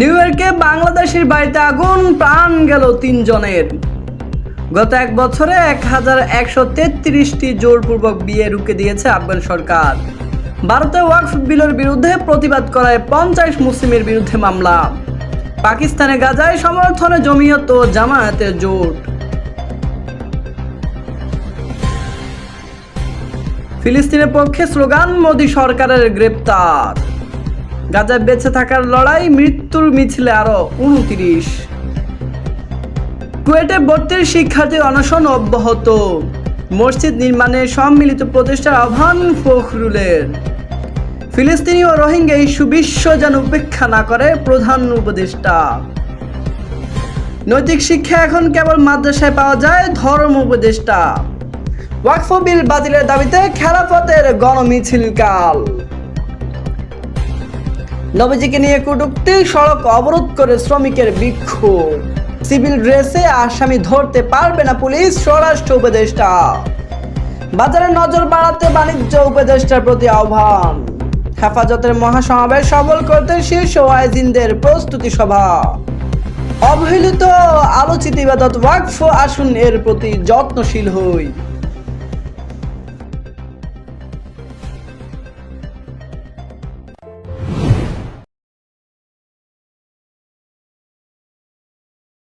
New ইয়র্কে বাংলাদেশের বাড়িতে আগুন, প্রাণ গেল তিনজনের। গত এক বছরে এক হাজার একশো তেত্রিশটি জোরপূর্বক বিয়ে রুখে দিয়েছে আফগান সরকার। ভারতে ওয়াকফ বিলের বিরুদ্ধে প্রতিবাদ করায় পঞ্চাশ মুসলিমের বিরুদ্ধে মামলা। পাকিস্তানে গাজায় সমর্থনে জমিয়ত ও জামায়াতের জোট। ফিলিস্তিনের পক্ষে স্লোগান, মোদী সরকারের গ্রেপ্তার। গাজায় বেঁচে থাকার লড়াই, মৃত্যুর মিছিলে আরও উনত্রিশ। কুয়েটে বত্রিশ শিক্ষার্থী অনশন অব্যাহত। মসজিদ নির্মাণে সম্মিলিত প্রচেষ্টার আহ্বান ফখরুলের। ফিলিস্তিনি ও রোহিঙ্গা ইস্যু বিশ্ব যেন উপেক্ষা না করে, প্রধান উপদেষ্টা। নৈতিক শিক্ষা এখন কেবল মাদ্রাসায় পাওয়া যায়, ধর্ম উপদেষ্টা। ওয়াকফ বিল বাতিলের দাবিতে খেলাফতের গণমিছিল কাল। নবীজিকে নিয়ে কটুক্তি, সড়ক অবরোধ করে শ্রমিকের বিক্ষোভ। সিভিল ড্রেসে আসামি ধরতে পারবে না পুলিশ, স্বরাষ্ট্র উপদেষ্টা। বাজারে নজর বাড়াতে বাণিজ্য উপদেষ্টার প্রতি আহ্বান। হেফাজতের মহাসমাবেশ সফল করতে শীর্ষ আয়োজিনদের প্রস্তুতি সভা। অবহেলিত, আলোচিত ইবাদত ওয়াকফ আসুন এর প্রতি যত্নশীল হই।